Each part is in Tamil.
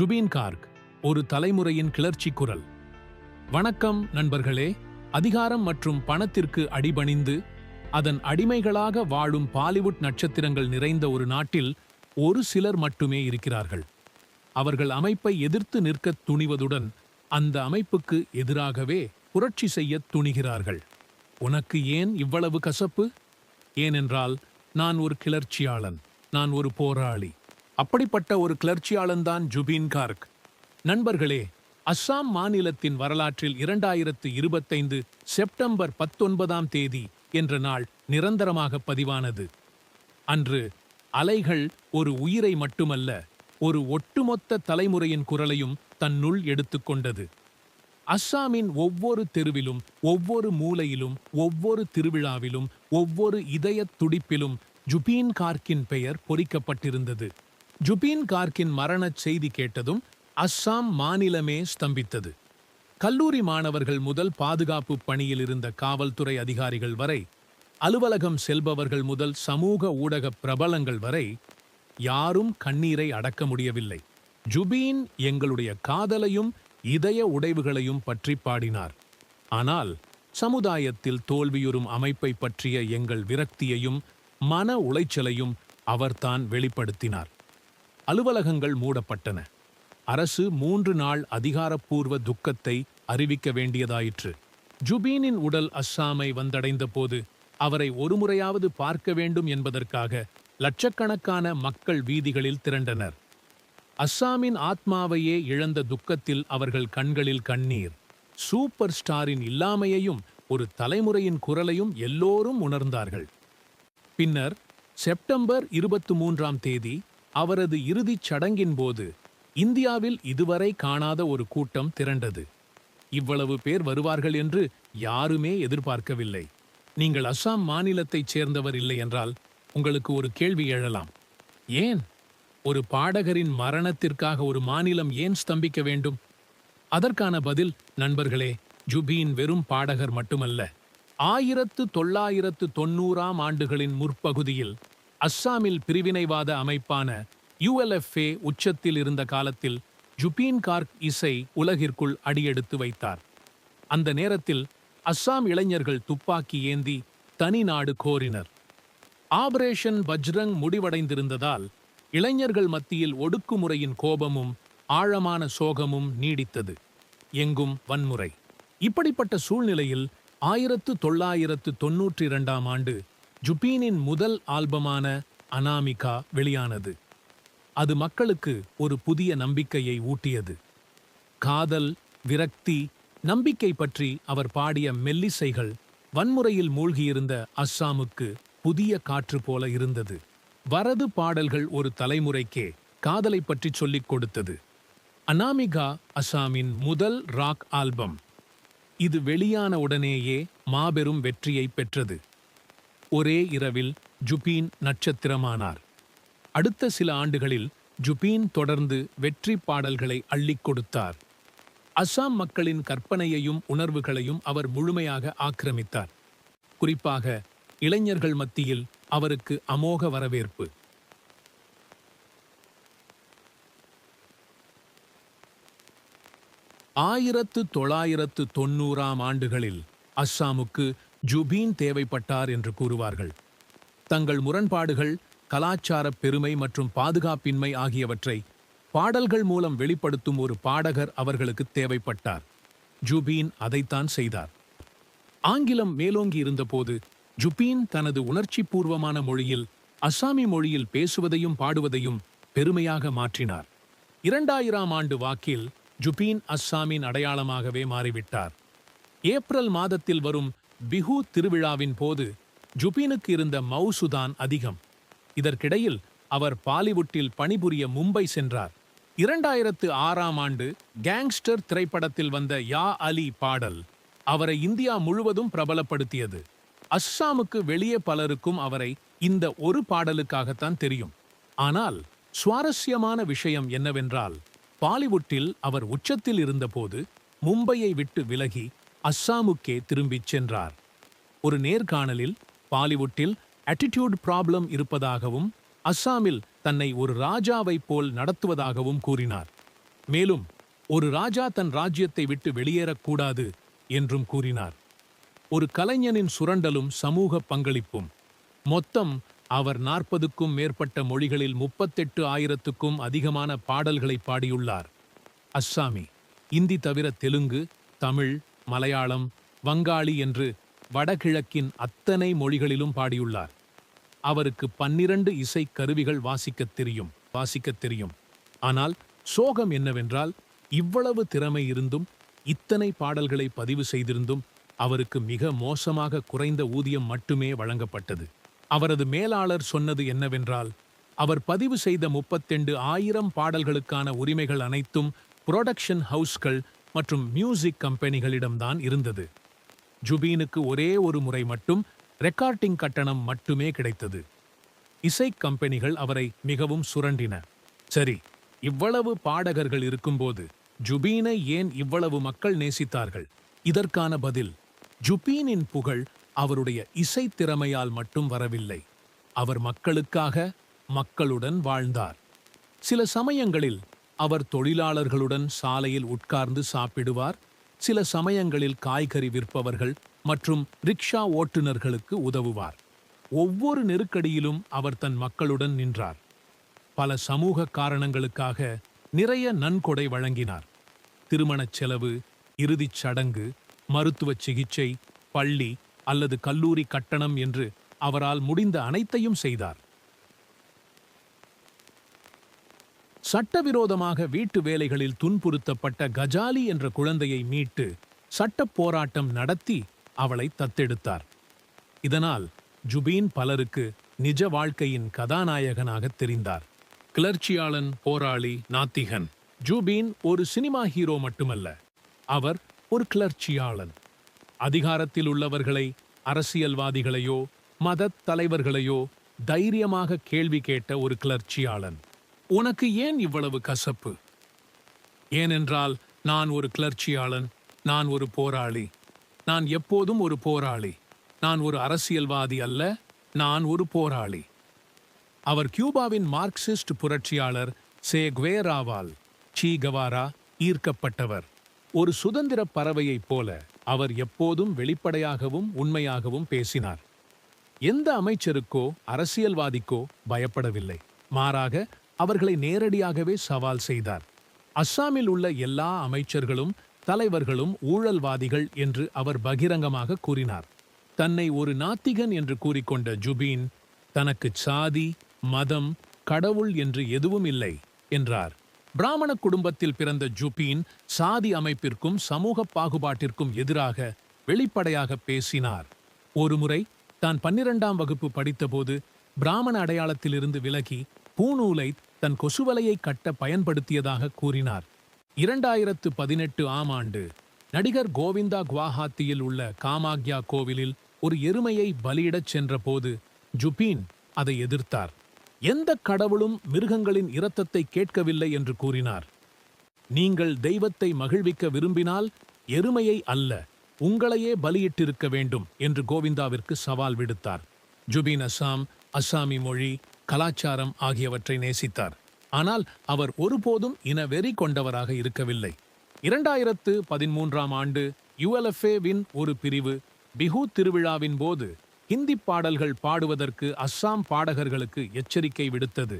ஜுபீன் கார்க் ஒரு தலைமுறையின் கிளர்ச்சி குரல். வணக்கம் நண்பர்களே அதிகாரம் மற்றும் பணத்திற்கு அடிபணிந்து அதன் அடிமைகளாக வாழும் பாலிவுட் நட்சத்திரங்கள் நிறைந்த ஒரு நாட்டில் ஒரு சிலர் மட்டுமே இருக்கிறார்கள். அவர்கள் அமைப்பை எதிர்த்து நிற்கத் துணிவதுடன் அந்த அமைப்புக்கு எதிராகவே புரட்சி செய்யத் துணிகிறார்கள். உனக்கு ஏன் இவ்வளவு கசப்பு? ஏனென்றால் நான் ஒரு கிளர்ச்சியாளன் நான் ஒரு போராளி. அப்படிப்பட்ட ஒரு கிளர்ச்சியாளன்தான் ஜுபின் கார்க். நண்பர்களே அஸ்ஸாம் மாநிலத்தின் வரலாற்றில் இரண்டாயிரத்து இருபத்தைந்து செப்டம்பர் பத்தொன்பதாம் தேதி என்ற நாள் நிரந்தரமாக பதிவானது. அன்று அலைகள் ஒரு உயிரை மட்டுமல்ல ஒரு ஒட்டுமொத்த தலைமுறையின் குரலையும் தன்னுள் எடுத்துக்கொண்டது அஸ்ஸாமின் ஒவ்வொரு தெருவிலும் ஒவ்வொரு மூலையிலும் ஒவ்வொரு திருவிழாவிலும் ஒவ்வொரு இதயத் துடிப்பிலும் ஜுபீன் கார்க்கின் பெயர் பொறிக்கப்பட்டிருந்தது. ஜுபீன் கார்க்கின் மரணச் செய்தி கேட்டதும் அஸ்ஸாம் மாநிலமே ஸ்தம்பித்தது. கல்லூரி மாணவர்கள் முதல் பாதுகாப்பு பணியில் இருந்த காவல்துறை அதிகாரிகள் வரை அலுவலகம் செல்பவர்கள் முதல் சமூக ஊடக பிரபலங்கள் வரை யாரும் கண்ணீரை அடக்க முடியவில்லை. ஜுபீன் எங்களுடைய காதலையும் இதய உடைவுகளையும் பற்றி பாடினார். ஆனால் சமுதாயத்தில் தோல்வியுறும் அமைப்பை பற்றிய எங்கள் விரக்தியையும் மன உளைச்சலையும் அவர்தான் வெளிப்படுத்தினார். அலுவலகங்கள் மூடப்பட்டன. அரசு மூன்று நாள் அதிகாரப்பூர்வ துக்கத்தை அறிவிக்க வேண்டியதாயிற்று. ஜுபீனின் உடல் அஸ்ஸாமை வந்தடைந்த போது அவரை ஒருமுறையாவது பார்க்க வேண்டும் என்பதற்காக லட்சக்கணக்கான மக்கள் வீதிகளில் திரண்டனர். அஸ்ஸாமின் ஆத்மாவையே இழந்த துக்கத்தில் அவர்கள் கண்களில் கண்ணீர். சூப்பர் ஸ்டாரின் இல்லாமையையும் ஒரு தலைமுறையின் குரலையும் எல்லோரும் உணர்ந்தார்கள். பின்னர் செப்டம்பர் இருபத்து மூன்றாம் தேதி அவரது இறுதிச் சடங்கின் போது இந்தியாவில் இதுவரை காணாத ஒரு கூட்டம் திரண்டது. இவ்வளவு பேர் வருவார்கள் என்று யாருமே எதிர்பார்க்கவில்லை. நீங்கள் அஸ்ஸாம் மாநிலத்தைச் சேர்ந்தவர் இல்லை என்றால் உங்களுக்கு ஒரு கேள்வி எழலாம். ஏன்? ஒரு பாடகரின் மரணத்திற்காக ஒரு மாநிலம் ஏன் ஸ்தம்பிக்க வேண்டும்? அதற்கான பதில் நண்பர்களே ஜுபீன் வெறும் பாடகர் மட்டுமல்ல. ஆயிரத்து தொள்ளாயிரத்து தொன்னூறாம் ஆண்டுகளின் முற்பகுதியில் அஸ்ஸாமில் பிரிவினைவாத அமைப்பான யுஎல்எஃப்ஏ உச்சத்தில் இருந்த காலத்தில் ஜுபீன் கார்க் இசை உலகிற்குள் அடியெடுத்து வைத்தார். அந்த நேரத்தில் அஸ்ஸாம் இளைஞர்கள் துப்பாக்கி ஏந்தி தனி நாடு கோரினர். ஆபரேஷன் பஜ்ரங் முடிவடைந்திருந்ததால் இளைஞர்கள் மத்தியில் ஒடுக்குமுறையின் கோபமும் ஆழமான சோகமும் நீடித்தது. எங்கும் வன்முறை. இப்படிப்பட்ட சூழ்நிலையில் ஆயிரத்து தொள்ளாயிரத்து தொன்னூற்றி இரண்டாம் ஆண்டு ஜுபீனின் முதல் ஆல்பமான அனாமிகா வெளியானது. அது மக்களுக்கு ஒரு புதிய நம்பிக்கையை ஊட்டியது. காதல் விரக்தி நம்பிக்கை பற்றி அவர் பாடிய மெல்லிசைகள் வன்முறையில் மூழ்கியிருந்த அஸ்ஸாமுக்கு புதிய காற்று போல இருந்தது. வரது பாடல்கள் ஒரு தலைமுறைக்கே காதலை பற்றி சொல்லிக் கொடுத்தது. அனாமிகா அசாமின் முதல் ராக் ஆல்பம். இது வெளியான உடனேயே மாபெரும் வெற்றியை பெற்றது. ஒரே இரவில் ஜுபீன் நட்சத்திரமானார். அடுத்த சில ஆண்டுகளில் ஜுபீன் தொடர்ந்து வெற்றி பாடல்களை அள்ளிக் கொடுத்தார். அஸ்ஸாம் மக்களின் கற்பனையையும் உணர்வுகளையும் அவர் முழுமையாக ஆக்கிரமித்தார். குறிப்பாக இளைஞர்கள் மத்தியில் அவருக்கு அமோக வரவேற்பு. ஆயிரத்து தொள்ளாயிரத்து தொன்னூறாம் ஆண்டுகளில் அஸ்ஸாமுக்கு ஜுபீன் தேவைப்பட்டார் என்று கூறுவார்கள். தங்கள் முரண்பாடுகள் கலாச்சார பெருமை மற்றும் பாதுகாப்பின்மை ஆகியவற்றை பாடல்கள் மூலம் வெளிப்படுத்தும் ஒரு பாடகர் அவர்களுக்கு தேவைப்பட்டார். ஜுபீன் அதைத்தான் செய்தார். ஆங்கிலம் மேலோங்கி இருந்தபோது ஜுபீன் தனது உணர்ச்சி பூர்வமான மொழியில் அஸ்ஸாமி மொழியில் பேசுவதையும் பாடுவதையும் பெருமையாக மாற்றினார். இரண்டாயிரம் ஆண்டு வாக்கில் ஜுபீன் அஸ்ஸாமின் அடையாளமாகவே மாறிவிட்டார். ஏப்ரல் மாதத்தில் வரும் பிஹு திருவிழாவின் போது ஜுபீனுக்கு இருந்த மவுசுதான் அதிகம். இதற்கிடையில் அவர் பாலிவுட்டில் பணிபுரிய மும்பை சென்றார். இரண்டாயிரத்து ஆறாம் ஆண்டு கேங்ஸ்டர் திரைப்படத்தில் வந்த யா அலி பாடல் அவரை இந்தியா முழுவதும் பிரபலப்படுத்தியது. அஸ்ஸாமுக்கு வெளியே பலருக்கும் அவரை இந்த ஒரு பாடலுக்காகத்தான் தெரியும். ஆனால் சுவாரஸ்யமான விஷயம் என்னவென்றால் பாலிவுட்டில் அவர் உச்சத்தில் இருந்தபோது மும்பையை விட்டு விலகி அஸ்ஸாமுக்கே திரும்பிச் சென்றார். ஒரு நேர்காணலில் பாலிவுட்டில் அட்டிடியூட் ப்ராப்ளம் இருப்பதாகவும் அஸ்ஸாமில் தன்னை ஒரு ராஜாவைப் போல் நடத்துவதாகவும் கூறினார். மேலும் ஒரு ராஜா தன் ராஜ்யத்தை விட்டு வெளியேறக்கூடாது என்றும் கூறினார். ஒரு கலைஞனின் சுரண்டலும் சமூக பங்களிப்பும். மொத்தம் அவர் நாற்பதுக்கும் மேற்பட்ட மொழிகளில் முப்பத்தெட்டு ஆயிரத்துக்கும் அதிகமான பாடல்களை பாடியுள்ளார். அஸ்ஸாமி இந்தி தவிர தெலுங்கு தமிழ் மலையாளம் வங்காளி என்று வடகிழக்கின் அத்தனை மொழிகளிலும் பாடியுள்ளார். அவருக்கு பன்னிரண்டு இசை கருவிகள் வாசிக்கத் தெரியும் வாசிக்கத் தெரியும். ஆனால் சோகம் என்னவென்றால் இவ்வளவு திறமை இருந்தும் இத்தனை பாடல்களை பதிவு செய்திருந்தும் அவருக்கு மிக மோசமாக குறைந்த ஊதியம் மட்டுமே வழங்கப்பட்டது. அவரது மேலாளர் சொன்னது என்னவென்றால் அவர் பதிவு செய்த முப்பத்தெண்டு ஆயிரம் பாடல்களுக்கான உரிமைகள் அனைத்தும் புரொடக்ஷன் ஹவுஸ்கள் மற்றும் மியூசிக் கம்பெனிகளிடம்தான் இருந்தது. ஜுபீனுக்கு ஒரே ஒரு முறை மட்டும் ரெக்கார்டிங் கட்டணம் மட்டுமே கிடைத்தது. இசை கம்பெனிகள் அவரை மிகவும் சுரண்டின. சரி இவ்வளவு பாடகர்கள் இருக்கும்போது ஜுபீனை ஏன் இவ்வளவு மக்கள் நேசித்தார்கள்? இதற்கான பதில் ஜுபீனின் புகழ் அவருடைய இசை திறமையால் மட்டும் வரவில்லை. அவர் மக்களுக்காக மக்களுடன் வாழ்ந்தார். சில சமயங்களில் அவர் தொழிலாளர்களுடன் சாலையில் உட்கார்ந்து சாப்பிடுவார். சில சமயங்களில் காய்கறி விற்பவர்கள் மற்றும் ரிக்ஷா ஓட்டுநர்களுக்கு உதவுவார். ஒவ்வொரு நெருக்கடியிலும் அவர் தன் மக்களுடன் நின்றார். பல சமூக காரணங்களுக்காக நிறைய நன்கொடை வழங்கினார். திருமணச் செலவு இறுதிச் சடங்கு மருத்துவ சிகிச்சை பள்ளி அல்லது கல்லூரி கட்டணம் என்று அவரால் முடிந்த அனைத்தையும் செய்தார். சட்டவிரோதமாக வீட்டு வேலைகளில் துன்புறுத்தப்பட்ட கஜாலி என்ற குழந்தையை மீட்டு சட்டப் போராட்டம் நடத்தி அவளை தத்தெடுத்தார். இதனால் ஜுபீன் பலருக்கு நிஜ வாழ்க்கையின் கதாநாயகனாக தெரிந்தார். கிளர்ச்சியாளன் போராளி நாத்திகன். ஜூபீன் ஒரு சினிமா ஹீரோ மட்டுமல்ல அவர் ஒரு கிளர்ச்சியாளன். அதிகாரத்தில் உள்ளவர்களை அரசியல்வாதிகளையோ மதத் தலைவர்களையோ தைரியமாக கேள்வி கேட்ட ஒரு கிளர்ச்சியாளன். உனக்கு ஏன் இவ்வளவு கசப்பு? ஏனென்றால் நான் ஒரு கிளர்ச்சியாளன் நான் ஒரு போராளி. நான் எப்போதும் ஒரு போராளி. நான் ஒரு அரசியல்வாதி அல்ல நான் ஒரு போராளி. அவர் கியூபாவின் மார்க்சிஸ்ட் புரட்சியாளர் சே குவேராவால் சீ கவாரா ஈர்க்கப்பட்டவர். ஒரு சுதந்திர பறவையைப் போல அவர் எப்போதும் வெளிப்படையாகவும் உண்மையாகவும் பேசினார். எந்த அமைச்சருக்கோ அரசியல்வாதிக்கோ பயப்படவில்லை. மாறாக அவர்களை நேரடியாகவே சவால் செய்தார். அஸ்ஸாமில் உள்ள எல்லா அமைச்சர்களும் தலைவர்களும் ஊழல்வாதிகள் என்று அவர் பகிரங்கமாக கூறினார். தன்னை ஒரு நாத்திகன் என்று கூறிக்கொண்ட ஜுபீன் தனக்கு சாதி மதம் கடவுள் என்று எதுவும் இல்லை என்றார். பிராமண குடும்பத்தில் பிறந்த ஜுபீன் சாதி அமைப்பிற்கும் சமூக பாகுபாட்டிற்கும் எதிராக வெளிப்படையாக பேசினார். ஒருமுறை தான் பன்னிரண்டாம் வகுப்பு படித்தபோது பிராமண அடையாளத்திலிருந்து விலகி பூநூலை தன் கொசுவலையை கட்ட பயன்படுத்தியதாக கூறினார். இரண்டாயிரத்து பதினெட்டு ஆம் ஆண்டு நடிகர் கோவிந்தா குவாஹாத்தியில் உள்ள காமாக்யா கோவிலில் ஒரு எருமையை பலியிடச் சென்றபோது ஜுபீன் அதை எதிர்த்தார். எந்த கடவுளும் மிருகங்களின் இரத்தத்தை கேட்கவில்லை என்று கூறினார். நீங்கள் தெய்வத்தை மகிழ்விக்க விரும்பினால் எருமையை அல்ல உங்களையே பலியிட்டிருக்க வேண்டும் என்று கோவிந்தாவிற்கு சவால் விடுத்தார். ஜுபின் அசாம் அஸ்ஸாமி மொழி கலாச்சாரம் ஆகியவற்றை நேசித்தார். ஆனால் அவர் ஒருபோதும் இன வெறி கொண்டவராக இருக்கவில்லை. இரண்டாயிரத்து பதிமூன்றாம் ஆண்டு யுஎல்எஃப்ஏவின் வின் ஒரு பிரிவு பிஹு திருவிழாவின் போது ஹிந்தி பாடல்கள் பாடுவதற்கு அஸ்ஸாம் பாடகர்களுக்கு எச்சரிக்கை விடுத்தது.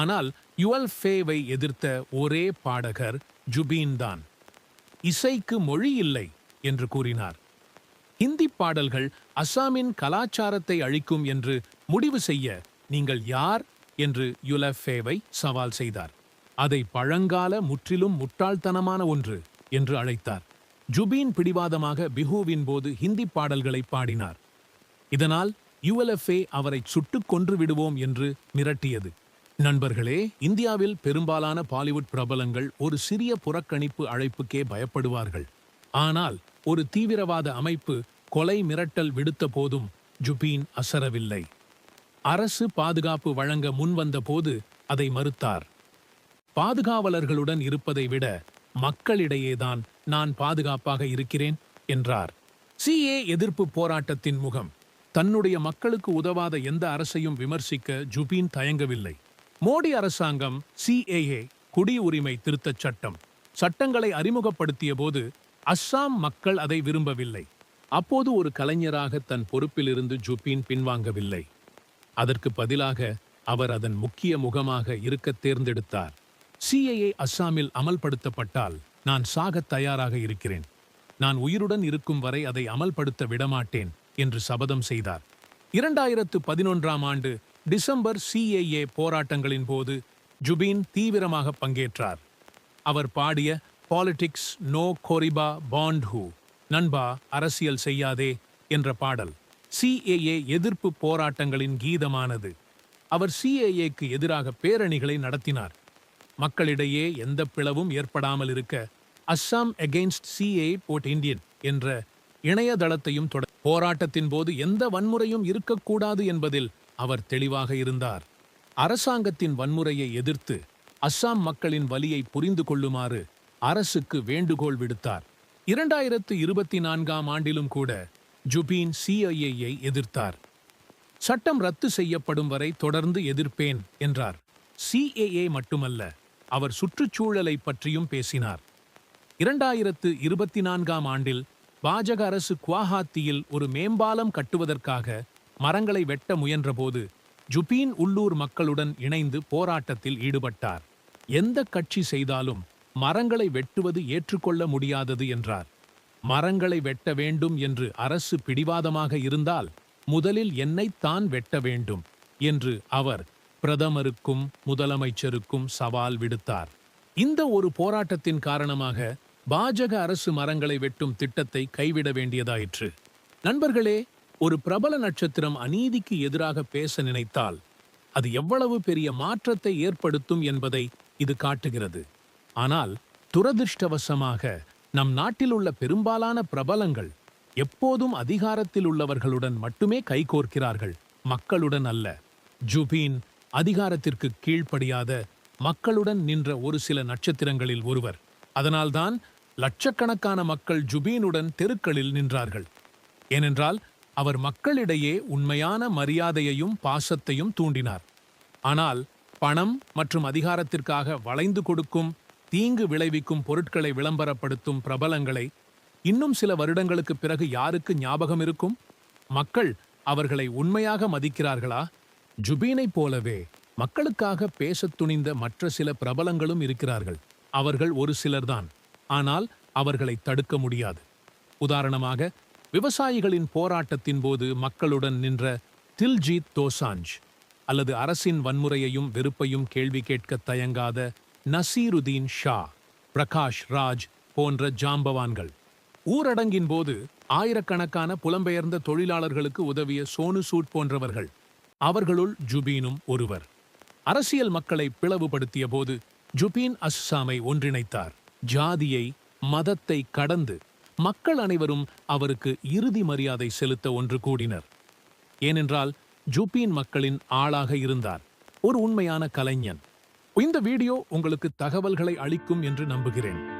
ஆனால் யுஎல்ஃபேவை எதிர்த்த ஒரே பாடகர் ஜுபீன் தான். இசைக்கு மொழி இல்லை என்று கூறினார். ஹிந்தி பாடல்கள் அஸ்ஸாமின் கலாச்சாரத்தை அழிக்கும் என்று முடிவு செய்ய நீங்கள் யார்? என்று யுலஃபேவை சவால் செய்தார். அதை பழங்கால முற்றிலும் முட்டாள்தனமான ஒன்று என்று அழைத்தார். ஜுபீன் பிடிவாதமாக பிஹூவின் போது ஹிந்தி பாடல்களை பாடினார். இதனால் யுஎல்எஃப்ஏ அவரை சுட்டுக் கொன்று விடுவோம் என்று மிரட்டியது. நண்பர்களே இந்தியாவில் பெரும்பாலான பாலிவுட் பிரபலங்கள் ஒரு சிறிய புறக்கணிப்பு அழைப்புக்கே பயப்படுவார்கள். ஆனால் ஒரு தீவிரவாத அமைப்பு கொலை மிரட்டல் விடுத்த போதும் ஜுபீன் அசரவில்லை. அரசு பாதுகாப்பு வழங்க முன்வந்த போது அதை மறுத்தார். பாதுகாவலர்களுடன் இருப்பதை விட மக்களிடையேதான் நான் பாதுகாப்பாக இருக்கிறேன் என்றார். சிஏ எதிர்ப்பு போராட்டத்தின் முகம். தன்னுடைய மக்களுக்கு உதவாத எந்த அரசையும் விமர்சிக்க ஜுபீன் தயங்கவில்லை. மோடி அரசாங்கம் சிஏஏ குடியுரிமை திருத்தச் சட்டம். சட்டங்களை அறிமுகப்படுத்திய போது அஸ்ஸாம் மக்கள் அதை விரும்பவில்லை. அப்போது ஒரு கலைஞராக தன் பொறுப்பிலிருந்து ஜுபீன் பின்வாங்கவில்லை. அதற்கு பதிலாக அவர் அதன் முக்கிய முகமாக இருக்கத் தேர்ந்தெடுத்தார். சிஏஏ அஸ்ஸாமில் அமல்படுத்தப்பட்டால் நான் சாகத் தயாராக இருக்கிறேன். நான் உயிருடன் இருக்கும் வரை அதை அமல்படுத்த விடமாட்டேன் என்று சபதம் செய்தார். இரண்டாயிரத்து பதினொன்றாம் ஆண்டு டிசம்பர் சிஏஏ போராட்டங்களின் போது ஜுபீன் தீவிரமாக பங்கேற்றார். அவர் பாடிய பாலிடிக்ஸ் நோ கோரிபா பாண்ட் ஹூ நண்பா அரசியல் செய்யாதே என்ற பாடல். சிஏஏ எதிர்ப்பு போராட்டங்களின் கீதமானது. அவர் சிஏஏக்கு எதிராக பேரணிகளை நடத்தினார். மக்களிடையே எந்த பிளவும் ஏற்படாமல் இருக்க அஸ்ஸாம் எகெயின்ஸ்ட் சிஏ போட் இந்தியன் என்ற இணையதளத்தையும் தொட போராட்டத்தின் போது எந்த வன்முறையும் இருக்கக்கூடாது என்பதில் அவர் தெளிவாக இருந்தார். அரசாங்கத்தின் வன்முறையை எதிர்த்து அஸ்ஸாம் மக்களின் வலியை புரிந்து கொள்ளுமாறு அரசுக்கு வேண்டுகோள் விடுத்தார். இரண்டாயிரத்து இருபத்தி நான்காம் ஆண்டிலும் கூட ஜுபீன் சிஐஏயை எதிர்த்தார். சட்டம் ரத்து செய்யப்படும் வரை தொடர்ந்து எதிர்ப்பேன் என்றார். சிஏஏ மட்டுமல்ல அவர் சுற்றுச்சூழலை பற்றியும் பேசினார். இரண்டாயிரத்து இருபத்தி நான்காம் ஆண்டில் பாஜக அரசு குவாஹாத்தியில் ஒரு மேம்பாலம் கட்டுவதற்காக மரங்களை வெட்ட முயன்றபோது ஜுபீன் உள்ளூர் மக்களுடன் இணைந்து போராட்டத்தில் ஈடுபட்டார். எந்த கட்சி செய்தாலும் மரங்களை வெட்டுவது ஏற்றுக்கொள்ள முடியாதது என்றார். மரங்களை வெட்ட வேண்டும் என்று அரசு பிடிவாதமாக இருந்தால் முதலில் என்னைத்தான் வெட்ட வேண்டும் என்று அவர் பிரதமருக்கும் முதலமைச்சருக்கும் சவால் விடுத்தார். இந்த ஒரு போராட்டத்தின் காரணமாக பாஜக அரசு மரங்களை வெட்டும் திட்டத்தை கைவிட வேண்டியதாயிற்று. நண்பர்களே ஒரு பிரபல நட்சத்திரம் அநீதிக்கு எதிராக பேச நினைத்தால் அது எவ்வளவு பெரிய மாற்றத்தை ஏற்படுத்தும் என்பதை இது காட்டுகிறது. ஆனால் துரதிர்ஷ்டவசமாக நம் நாட்டில் உள்ள பெரும்பாலான பிரபலங்கள் எப்போதும் அதிகாரத்தில் உள்ளவர்களுடன் மட்டுமே கைகோர்க்கிறார்கள் மக்களுடன் அல்ல. ஜுபீன் அதிகாரத்திற்கு கீழ்ப்படியாத மக்களுடன் நின்ற ஒரு சில நட்சத்திரங்களில் ஒருவர். அதனால்தான் லட்சக்கணக்கான மக்கள் ஜுபீனுடன் தெருக்களில் நின்றார்கள். ஏனென்றால் அவர் மக்களிடையே உண்மையான மரியாதையையும் பாசத்தையும் தூண்டினார். ஆனால் பணம் மற்றும் அதிகாரத்திற்காக வளைந்து கொடுக்கும் தீங்கு விளைவிக்கும் பொருட்களை விளம்பரப்படுத்தும் பிரபலங்களை இன்னும் சில வருடங்களுக்கு பிறகு யாருக்கு ஞாபகம் இருக்கும்? மக்கள் அவர்களை உண்மையாக மதிக்கிறார்களா? ஜுபீனைப் போலவே மக்களுக்காக பேசத் துணிந்த மற்ற சில பிரபலங்களும் இருக்கிறார்கள். அவர்கள் ஒரு சிலர்தான். ஆனால் அவர்களை தடுக்க முடியாது. உதாரணமாக விவசாயிகளின் போராட்டத்தின் போது மக்களுடன் நின்ற தில்ஜீத் தோசாஞ்ச் அல்லது அரசின் வன்முறையையும் வெறுப்பையும் கேள்வி கேட்க தயங்காத நசீருதீன் ஷா பிரகாஷ் ராஜ் போன்ற ஜாம்பவான்கள். ஊரடங்கின் போது ஆயிரக்கணக்கான புலம்பெயர்ந்த தொழிலாளர்களுக்கு உதவிய சோனு சூட் போன்றவர்கள். அவர்களுள் ஜுபீனும் ஒருவர். அரசியல் மக்களை பிளவுபடுத்திய போது ஜுபீன் அஸ்ஸாமை ஒன்றிணைத்தார். ஜாதியை மதத்தை கடந்து மக்கள் அனைவரும் அவருக்கு இறுதி மரியாதை செலுத்த ஒன்று கூடினர். ஏனென்றால் ஜுபீன் மக்களின் ஆளாக இருந்தார். ஒரு உண்மையான கலைஞன். இந்த வீடியோ உங்களுக்கு தகவல்களை அளிக்கும் என்று நம்புகிறேன்.